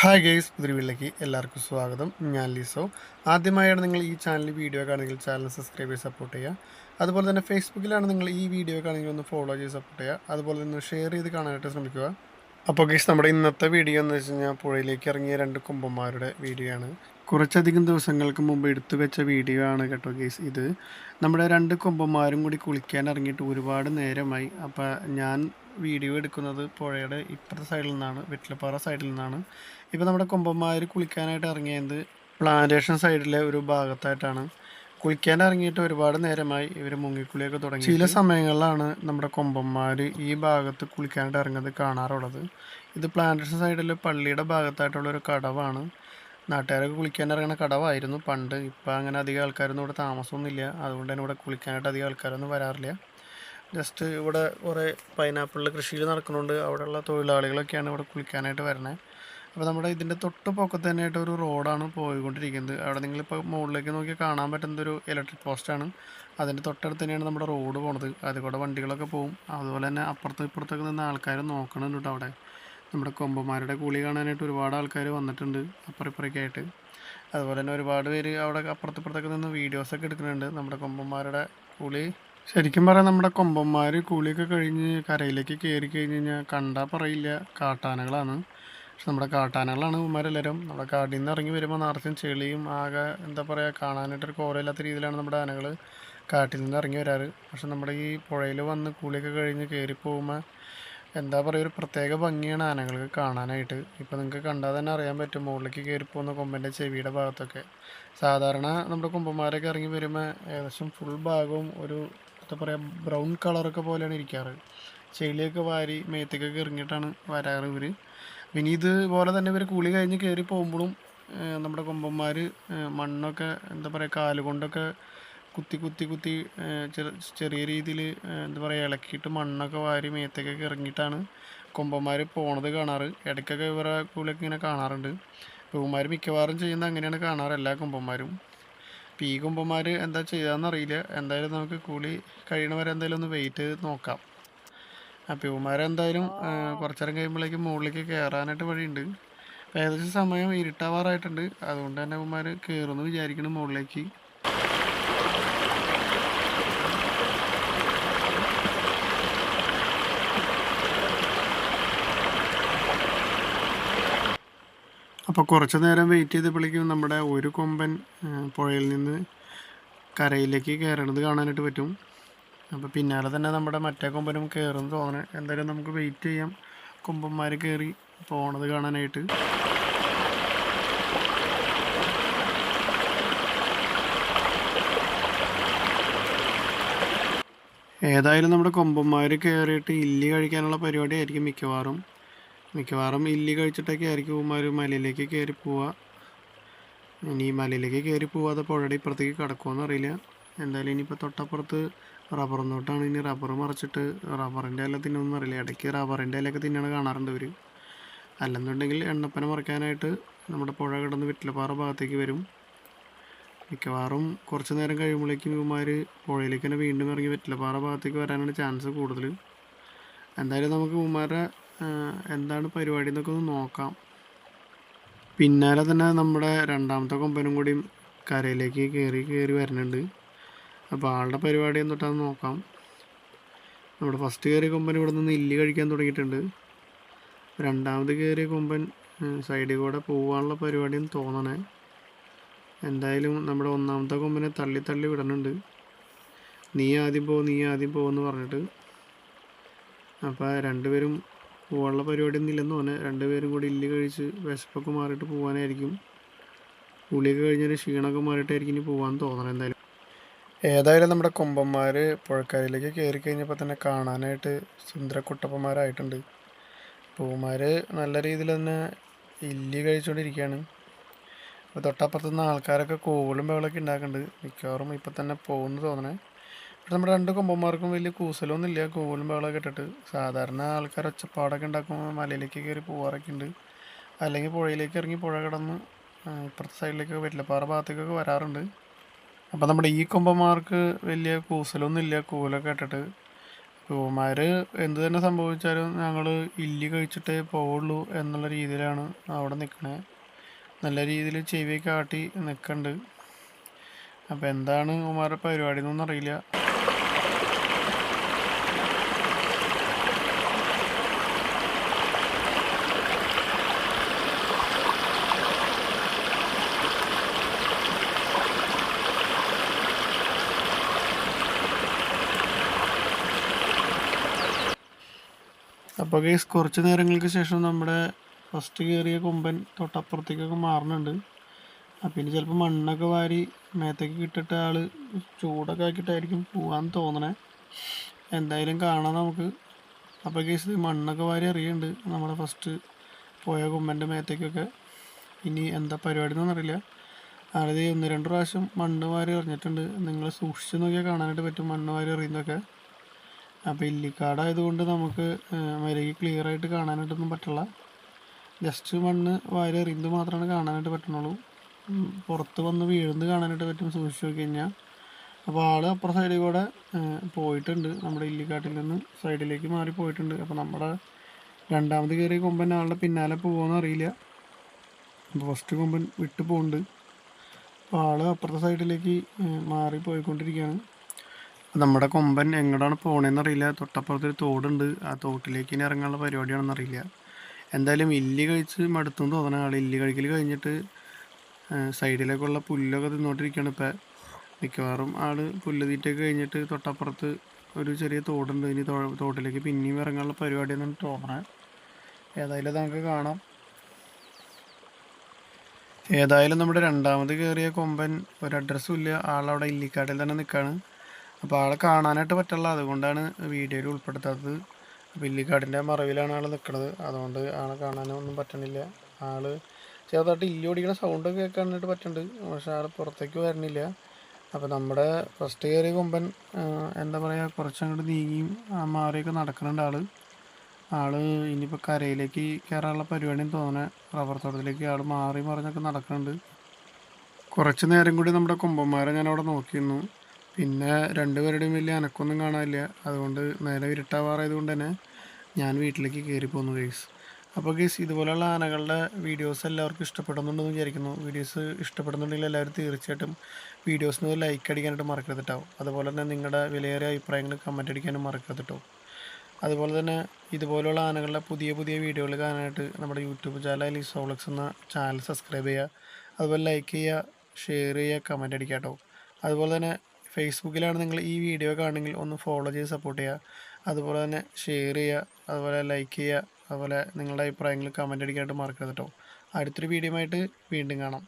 Hi guys പുതിയ വീട്ടിലേക്ക് എല്ലാവർക്കും സ്വാഗതം. ഞാൻ ലിസോ. ആദ്യമായാണ് നിങ്ങൾ ഈ ചാനൽ വീഡിയോ കാണുമെങ്കിൽ ചാനൽ സബ്സ്ക്രൈബ് ചെയ്ത് സപ്പോർട്ട് ചെയ്യുക. അതുപോലെ തന്നെ ഫേസ്ബുക്കിലാണ് നിങ്ങൾ ഈ വീഡിയോ കാണുമെങ്കിൽ ഒന്ന് ഫോളോ ചെയ്ത് സപ്പോർട്ട് ചെയ്യുക. അതുപോലെ തന്നെ ഷെയർ ചെയ്ത് കാണാനായിട്ട് ശ്രമിക്കുക. അപ്പോൾ ഗെയ്സ് നമ്മുടെ ഇന്നത്തെ വീഡിയോ എന്ന് വെച്ച് കഴിഞ്ഞാൽ പുഴയിലേക്ക് ഇറങ്ങിയ രണ്ട് കുമ്പന്മാരുടെ വീഡിയോ ആണ്. കുറച്ചധികം ദിവസങ്ങൾക്ക് മുമ്പ് എടുത്തു വെച്ച വീഡിയോ ആണ് കേട്ടോ ഗേസ് ഇത്. നമ്മുടെ രണ്ട് കൊമ്പന്മാരും കൂടി കുളിക്കാൻ ഇറങ്ങിയിട്ട് ഒരുപാട് നേരമായി. അപ്പോൾ ഞാൻ വീഡിയോ എടുക്കുന്നത് പുഴയുടെ ഇപ്പുറത്തെ സൈഡിൽ നിന്നാണ് വെറ്റിലപ്പാറ സൈഡിൽ നിന്നാണ്. ഇപ്പോൾ നമ്മുടെ കൊമ്പന്മാർ കുളിക്കാനായിട്ട് ഇറങ്ങിയത് പ്ലാന്റേഷൻ സൈഡിലെ ഒരു ഭാഗത്തായിട്ടാണ്. കുളിക്കാൻ ഇറങ്ങിയിട്ട് ഒരുപാട് നേരമായി ഇവർ മുങ്ങിക്കുളിയൊക്കെ തുടങ്ങി ചില സമയങ്ങളിലാണ് നമ്മുടെ കൊമ്പന്മാർ ഈ ഭാഗത്ത് കുളിക്കാനായിട്ട് ഇറങ്ങുന്നത് കാണാറുള്ളത്. ഇത് പ്ലാന്റേഷൻ സൈഡിൽ പള്ളിയുടെ ഭാഗത്തായിട്ടുള്ള ഒരു കടവാണ്. നാട്ടുകാരൊക്കെ കുളിക്കാൻ ഇറങ്ങുന്ന കടവായിരുന്നു. പണ്ട് ഇപ്പം അങ്ങനെ അധികം ആൾക്കാരൊന്നും ഇവിടെ താമസമൊന്നുമില്ല. അതുകൊണ്ട് തന്നെ ഇവിടെ കുളിക്കാനായിട്ട് അധികം ആൾക്കാരൊന്നും വരാറില്ല. ജസ്റ്റ് ഇവിടെ കുറേ പൈനാപ്പിളിൽ കൃഷിയിൽ നടക്കുന്നുണ്ട്. അവിടെയുള്ള തൊഴിലാളികളൊക്കെയാണ് ഇവിടെ കുളിക്കാനായിട്ട് വരുന്നത് അപ്പോൾ നമ്മുടെ ഇതിന്റെ തൊട്ട് പൊക്കത്ത് തന്നെയായിട്ട് ഒരു റോഡാണ് പോയിക്കൊണ്ടിരിക്കുന്നത്. അവിടെ നിങ്ങളിപ്പോൾ മുകളിലേക്ക് നോക്കി കാണാൻ പറ്റുന്ന ഒരു ഇലക്ട്രിക് പോസ്റ്റാണ് അതിന്റെ തൊട്ടടുത്ത് തന്നെയാണ് നമ്മുടെ റോഡ് പോണത്. അതിൽ കൂടെ വണ്ടികളൊക്കെ പോകും അതുപോലെ തന്നെ അപ്പുറത്തും ഇപ്പുറത്തൊക്കെ നിന്ന് ആൾക്കാർ നോക്കണുണ്ട് കേട്ടോ അവിടെ. നമ്മുടെ കൊമ്പന്മാരുടെ കൂളി കാണാനായിട്ട് ഒരുപാട് ആൾക്കാർ വന്നിട്ടുണ്ട് അപ്പുറപ്പുറക്കായിട്ട്. അതുപോലെ തന്നെ ഒരുപാട് പേര് അവിടെ അപ്പുറത്തിപ്പുറത്തൊക്കെ നിന്ന് വീഡിയോസൊക്കെ എടുക്കുന്നുണ്ട്. നമ്മുടെ കൊമ്പന്മാരുടെ കുളി ശരിക്കും പറയാം നമ്മുടെ കൊമ്പന്മാർ കൂളിയൊക്കെ കഴിഞ്ഞ് കരയിലേക്ക് കയറി കഴിഞ്ഞ് കഴിഞ്ഞാൽ കണ്ടാൽ പറയില്ല കാട്ടാനകളാണ്. പക്ഷെ നമ്മുടെ കാട്ടാനകളാണ് ഉമ്മാരെല്ലാവരും നമ്മുടെ കാട്ടിൽ നിന്ന് ഇറങ്ങി വരുമ്പോൾ നിറച്ചും ചെളിയും ആകെ എന്താ പറയുക കാണാനായിട്ടൊരു കോരമില്ലാത്ത രീതിയിലാണ് നമ്മുടെ ആനകൾ കാട്ടിൽ നിന്ന് ഇറങ്ങി വരാറ്. പക്ഷെ നമ്മുടെ ഈ പുഴയിൽ വന്ന് കൂളിയൊക്കെ കഴിഞ്ഞ് കയറി പോകുമ്പോൾ എന്താ പറയുക ഒരു പ്രത്യേക ഭംഗിയാണ് ആനകൾക്ക് കാണാനായിട്ട്. ഇപ്പോൾ നിങ്ങൾക്ക് കണ്ടാൽ തന്നെ അറിയാൻ പറ്റും മുകളിലേക്ക് കയറി പോകുന്ന കൊമ്പന്റെ ചെവിയുടെ ഭാഗത്തൊക്കെ. സാധാരണ നമ്മുടെ കൊമ്പന്മാരൊക്കെ ഇറങ്ങി വരുമ്പോൾ ഏകദേശം ഫുൾ ഭാഗവും ഒരു എന്താ പറയുക ബ്രൗൺ കളറൊക്കെ പോലെയാണ് ഇരിക്കാറ്. ചെളിയൊക്കെ വാരി മേത്തേക്കൊക്കെ ഇറങ്ങിയിട്ടാണ് വരാറ് ഇവർ പിന്നെ ഇതുപോലെ തന്നെ ഇവർ കുളി കഴിഞ്ഞ് കയറി പോകുമ്പോഴും നമ്മുടെ കൊമ്പന്മാർ മണ്ണൊക്കെ എന്താ പറയുക കാലുകൊണ്ടൊക്കെ കുത്തി കുത്തി കുത്തി ചെറിയ രീതിയിൽ എന്താ പറയുക ഇളക്കിയിട്ട് മണ്ണൊക്കെ വാരി മേത്തേക്കൊക്കെ ഇറങ്ങിയിട്ടാണ് കൊമ്പന്മാർ പോണത് കാണാറ്. ഇടയ്ക്കൊക്കെ ഇവരെ കൂലൊക്കെ ഇങ്ങനെ കാണാറുണ്ട്. പൂമാർ മിക്കവാറും ചെയ്യുന്ന അങ്ങനെയാണ് കാണാറ് എല്ലാ കൊമ്പന്മാരും. അപ്പോൾ കുമ്പന്മാർ എന്താ അറിയില്ല. എന്തായാലും നമുക്ക് കൂലി കഴിയണവരെ എന്തായാലും ഒന്ന് വെയിറ്റ് ചെയ്ത് നോക്കാം. അപ്പോൾ ഇവന്മാരെന്തായാലും കുറച്ചേരം കഴിയുമ്പോഴേക്കും മുകളിലേക്ക് കയറാനായിട്ട് വഴിയുണ്ട്. ഏകദേശം സമയം ഇരുട്ടാവാറായിട്ടുണ്ട്. അതുകൊണ്ട് തന്നെ ഇവന്മാർ കയറുമെന്ന് വിചാരിക്കണം മുകളിലേക്ക്. അപ്പോൾ കുറച്ച് നേരം വെയിറ്റ് ചെയ്തപ്പോഴേക്കും നമ്മുടെ ഒരു കൊമ്പൻ പുഴയിൽ നിന്ന് കരയിലേക്ക് കയറണത് കാണാനായിട്ട് പറ്റും. അപ്പോൾ പിന്നാലെ തന്നെ നമ്മുടെ മറ്റേ കൊമ്പനും കയറുമെന്ന് തോന്നണം എന്തായാലും നമുക്ക് വെയിറ്റ് ചെയ്യാം. കൊമ്പന്മാർ കയറി പോണത് കാണാനായിട്ട്. ഏതായാലും നമ്മുടെ കൊമ്പന്മാർ കയറിയിട്ട് ഇല്ലി കഴിക്കാനുള്ള പരിപാടി ആയിരിക്കും മിക്കവാറും. മിക്കവാറും ഇല്ലി കഴിച്ചിട്ടൊക്കെ ആയിരിക്കും ഇവന്മാർ മലയിലേക്ക് കയറി പോവുക. ഇനി മലയിലേക്ക് കയറി പോവാതെ പുഴയുടെ ഇപ്പുറത്തേക്ക് കിടക്കുമെന്ന് അറിയില്ല. എന്തായാലും ഇനിയിപ്പോൾ തൊട്ടപ്പുറത്ത് റബ്ബർ നോട്ടാണ് ഇനി റബ്ബർ മറിച്ചിട്ട് റബ്ബറിന്റെ ഇല തിന്നൊന്നും അറിയില്ല. ഇടയ്ക്ക് റബ്ബറിന്റെ ഇലയൊക്കെ തിന്നണ കാണാറുണ്ട് ഇവർ അല്ലെന്നുണ്ടെങ്കിൽ എണ്ണപ്പന മറിക്കാനായിട്ട് നമ്മുടെ പുഴ കിടന്ന് വിറ്റിലപ്പാറ ഭാഗത്തേക്ക് വരും. മിക്കവാറും കുറച്ച് നേരം കഴിയുമ്പോഴേക്കും ഇവന്മാർ പുഴയിലേക്ക് തന്നെ വീണ്ടും ഇറങ്ങി വെറ്റിലപ്പാറ ഭാഗത്തേക്ക് വരാനാണ് ചാൻസ് കൂടുതൽ എന്തായാലും നമുക്ക് ഇവന്മാരുടെ എന്താണ് പരിപാടി എന്നൊക്കെ ഒന്ന് നോക്കാം. പിന്നാലെ തന്നെ നമ്മുടെ രണ്ടാമത്തെ കൊമ്പനും കൂടി കരയിലേക്ക് കയറി കയറി വരുന്നുണ്ട്. അപ്പോൾ ആളുടെ പരിപാടി എന്നിട്ടാന്ന് നോക്കാം. നമ്മുടെ ഫസ്റ്റ് കയറിയ കൊമ്പൻ ഇവിടെ നിന്ന് ഇല്ലി കഴിക്കാൻ തുടങ്ങിയിട്ടുണ്ട്. രണ്ടാമത് കയറിയ കൊമ്പൻ സൈഡിൽ കൂടെ പോകാനുള്ള പരിപാടിയെന്ന് തോന്നണേ. എന്തായാലും നമ്മുടെ ഒന്നാമത്തെ കൊമ്പനെ തള്ളി തള്ളി വിടുന്നുണ്ട് നീ ആദ്യം പോ നീ ആദ്യം പോകുമെന്ന് പറഞ്ഞിട്ട്. അപ്പോൾ രണ്ടുപേരും പോകാനുള്ള പരിപാടിയൊന്നും ഇല്ലെന്ന് തോന്നുന്നത് രണ്ടുപേരും കൂടി ഇല്ലി കഴിച്ച് വിശപ്പൊക്കെ മാറിയിട്ട് പോകാനായിരിക്കും കുളിയൊക്കെ കഴിഞ്ഞൊരു ക്ഷീണമൊക്കെ മാറിയിട്ടായിരിക്കും ഇനി പോകാൻ തോന്നണം എന്തായാലും. ഏതായാലും നമ്മുടെ കൊമ്പന്മാർ പുഴക്കരയിലേക്ക് കയറി കഴിഞ്ഞപ്പോൾ തന്നെ കാണാനായിട്ട് സുന്ദരക്കുട്ടപ്പന്മാരായിട്ടുണ്ട്. പൂമാർ നല്ല രീതിയിൽ തന്നെ ഇല്ലി കഴിച്ചുകൊണ്ടിരിക്കുകയാണ്. അപ്പോൾ തൊട്ടപ്പുറത്തുനിന്ന് ആൾക്കാരൊക്കെ കൂളും ബഹളമൊക്കെ ഉണ്ടാക്കുന്നുണ്ട്. മിക്കവാറും ഇപ്പം തന്നെ പോകുന്നു തോന്നണേ. പക്ഷെ നമ്മുടെ രണ്ട് കൊമ്പന്മാർക്കും വലിയ കൂസലൊന്നും ഇല്ല കൂവലും ബഹളമൊക്കെ ഇട്ടിട്ട്. സാധാരണ ആൾക്കാർ ഒച്ചപ്പാടൊക്കെ ഉണ്ടാക്കുമ്പോൾ മലയിലേക്ക് കയറി പോകാറൊക്കെ ഉണ്ട് അല്ലെങ്കിൽ പുഴയിലേക്ക് ഇറങ്ങി പുഴ കടന്ന് ഇപ്പുറത്തെ സൈഡിലേക്ക് വെറ്റിലപ്പാറ ഭാഗത്തേക്കൊക്കെ വരാറുണ്ട്. അപ്പോൾ നമ്മുടെ ഈ കൊമ്പന്മാർക്ക് വലിയ കൂസലൊന്നും ഇല്ല കൂലൊക്കെ ഇട്ടിട്ട്. കൂവന്മാർ എന്ത് തന്നെ സംഭവിച്ചാലും ഞങ്ങൾ ഇല്ലി കഴിച്ചിട്ടേ പോവുള്ളൂ എന്നുള്ള രീതിയിലാണ് അവിടെ നിൽക്കുന്നത് നല്ല രീതിയിൽ ചെവി കാട്ടി നിൽക്കുന്നുണ്ട് അപ്പോൾ എന്താണ് ഉമാരുടെ പരിപാടി എന്നൊന്നും അറിയില്ല. അപ്പോൾ ഗൈസ് കുറച്ച് നേരങ്ങൾക്ക് ശേഷം നമ്മുടെ ഫസ്റ്റ് കയറിയ കൊമ്പൻ തൊട്ടപ്പുറത്തേക്കൊക്കെ മാറുന്നുണ്ട്. അപ്പം ഇനി ചിലപ്പോൾ മണ്ണൊക്കെ വാരി മേത്തേക്ക് കിട്ടിട്ട് ആൾ ചൂടൊക്കെ ആക്കിയിട്ടായിരിക്കും പോകാൻ തോന്നണേ. എന്തായാലും കാണാം നമുക്ക്. അപ്പോൾ കേസ് മണ്ണൊക്കെ വാരി അറിയുന്നുണ്ട് നമ്മുടെ ഫസ്റ്റ് പോയ കൊമ്പന്റെ മേത്തേക്കൊക്കെ. ഇനി എന്താ പരിപാടി എന്നറിയില്ല അതായത് ഒന്ന് രണ്ട് പ്രാവശ്യം മണ്ണ് വാരി എറിഞ്ഞിട്ടുണ്ട്. നിങ്ങൾ സൂക്ഷിച്ച് നോക്കിയാൽ കാണാനായിട്ട് പറ്റും മണ്ണ് വാരി എറിയുന്നതൊക്കെ. അപ്പോൾ ഇല്ലിക്കാടായതുകൊണ്ട് നമുക്ക് മര്യാദയ്ക്ക് ക്ലിയർ ആയിട്ട് കാണാനായിട്ടൊന്നും പറ്റില്ല. ജസ്റ്റ് മണ്ണ് വാരി എറിയുന്നത് മാത്രമാണ് കാണാനായിട്ട് പറ്റുന്നുള്ളൂ പുറത്ത് വന്ന് വീഴുന്നത് കാണാനായിട്ട് പറ്റും സൂക്ഷിച്ച് നോക്കി കഴിഞ്ഞാൽ അപ്പോൾ ആൾ അപ്പുറ സൈഡിൽ കൂടെ പോയിട്ടുണ്ട്. നമ്മുടെ ഇല്ലിക്കാട്ടിൽ നിന്ന് സൈഡിലേക്ക് മാറി പോയിട്ടുണ്ട്. അപ്പോൾ നമ്മുടെ രണ്ടാമത് കയറിയ കൊമ്പൻ ആളുടെ പിന്നാലെ പോകുമെന്ന് അറിയില്ല. അപ്പോൾ ഫസ്റ്റ് കൊമ്പൻ വിട്ടു പോകുന്നുണ്ട് അപ്പോൾ ആൾ അപ്പുറത്തെ സൈഡിലേക്ക് മാറി പോയിക്കൊണ്ടിരിക്കുകയാണ്. നമ്മുടെ കൊമ്പൻ എങ്ങോട്ടാണ് പോകണതെന്ന് അറിയില്ല തൊട്ടപ്പുറത്തൊരു തോടുണ്ട്. ആ തോട്ടിലേക്ക് ഇനി ഇറങ്ങാനുള്ള പരിപാടിയാണെന്ന് അറിയില്ല. എന്തായാലും ഇല്ലി കഴിച്ച് മടുത്തും തോന്നണ ആൾ ഇല്ലി കഴിക്കൽ കഴിഞ്ഞിട്ട് സൈഡിലേക്കുള്ള പുല്ലൊക്കെ തിന്നോണ്ടിരിക്കുകയാണ് ഇപ്പം. മിക്കവാറും ആൾ പുല്ല് തീറ്റയൊക്കെ കഴിഞ്ഞിട്ട് തൊട്ടപ്പുറത്ത് ഒരു ചെറിയ തോടുണ്ട്. ഇനി തോട്ടിലേക്ക് പിന്നെയും ഇറങ്ങാനുള്ള പരിപാടി എന്നാണ് തോന്നണേ. ഏതായാലും നമുക്ക് കാണാം. ഏതായാലും നമ്മുടെ രണ്ടാമത് കയറിയ കൊമ്പൻ ഒരു അഡ്രസ്സും ഇല്ല. ആളവിടെ ഇല്ലിക്കാട്ടിൽ തന്നെ നിൽക്കുകയാണ് അപ്പോൾ ആളെ കാണാനായിട്ട് പറ്റുള്ള. അതുകൊണ്ടാണ് വീഡിയോയിൽ ഉൾപ്പെടുത്താത്തത്. വില്ലിക്കാടിന്റെ മറവിലാണ് ആൾ നിൽക്കുന്നത് അതുകൊണ്ട് ആളെ കാണാനൊന്നും പറ്റണില്ല. ആൾ ചെറുതായിട്ട് ഇല്ലി ഓടിക്കുന്ന സൗണ്ട് കേൾക്കാനായിട്ട് പറ്റുന്നുണ്ട്. പക്ഷെ ആൾ പുറത്തേക്ക് വരണില്ല. അപ്പോൾ നമ്മുടെ ഫസ്റ്റ് കയറിയ കൊമ്പൻ എന്താ പറയുക കുറച്ചങ്ങോട്ട് നീങ്ങിയും മാറിയൊക്കെ നടക്കുന്നുണ്ട് ആൾ ആൾ ഇനിയിപ്പോൾ കരയിലേക്ക് കയറാനുള്ള പരിപാടിയും തോന്നണേ. റബ്ബർ തോട്ടത്തിലേക്ക് ആൾ മാറി മറിഞ്ഞൊക്കെ നടക്കുന്നുണ്ട്. കുറച്ച് നേരം കൂടി നമ്മുടെ കൊമ്പന്മാരെ ഞാൻ അവിടെ നോക്കിയിരുന്നു. പിന്നെ രണ്ടുപേരുടെയും വലിയ അനക്കൊന്നും കാണാനില്ല. അതുകൊണ്ട് നേരെ ഇരുട്ടാവാറായതുകൊണ്ട് തന്നെ ഞാൻ വീട്ടിലേക്ക് കയറി പോന്നു ഗൈസ് അപ്പോൾ ഗൈസ് ഇതുപോലെയുള്ള ആനകളുടെ വീഡിയോസ് എല്ലാവർക്കും ഇഷ്ടപ്പെടുന്നുണ്ടെന്ന് വിചാരിക്കുന്നു. വീഡിയോസ് ഇഷ്ടപ്പെടുന്നുണ്ടെങ്കിൽ എല്ലാവരും തീർച്ചയായിട്ടും വീഡിയോസിന് ലൈക്ക് അടിക്കാനായിട്ട് മറക്കരുത് അതുപോലെ തന്നെ നിങ്ങളുടെ വിലയേറിയ അഭിപ്രായങ്ങൾ കമന്റ് അടിക്കാനും മറക്കരുത് കേട്ടോ അതുപോലെ തന്നെ ഇതുപോലെയുള്ള ആനകളുടെ പുതിയ പുതിയ വീഡിയോകൾ കാണാനായിട്ട് നമ്മുടെ യൂട്യൂബ് ചാനൽ അല്ലെങ്കിൽ സോളക്സ് എന്ന ചാനൽ സബ്സ്ക്രൈബ് ചെയ്യുക. അതുപോലെ ലൈക്ക് ചെയ്യുക ഷെയർ ചെയ്യുക കമന്റ് അടിക്കുക കേട്ടോ അതുപോലെ തന്നെ ഫേസ്ബുക്കിലാണ് നിങ്ങൾ ഈ വീഡിയോ കാണുമെങ്കിൽ ഒന്ന് ഫോളോ ചെയ്ത് സപ്പോർട്ട് ചെയ്യുക. അതുപോലെ തന്നെ ഷെയർ ചെയ്യുക. അതുപോലെ ലൈക്ക് ചെയ്യുക. അതുപോലെ നിങ്ങളുടെ അഭിപ്രായങ്ങൾ കമന്റ് അടിക്കാനായിട്ട് മറക്കരുത് കേട്ടോ അടുത്തൊരു വീഡിയോ ആയിട്ട് വീണ്ടും കാണാം.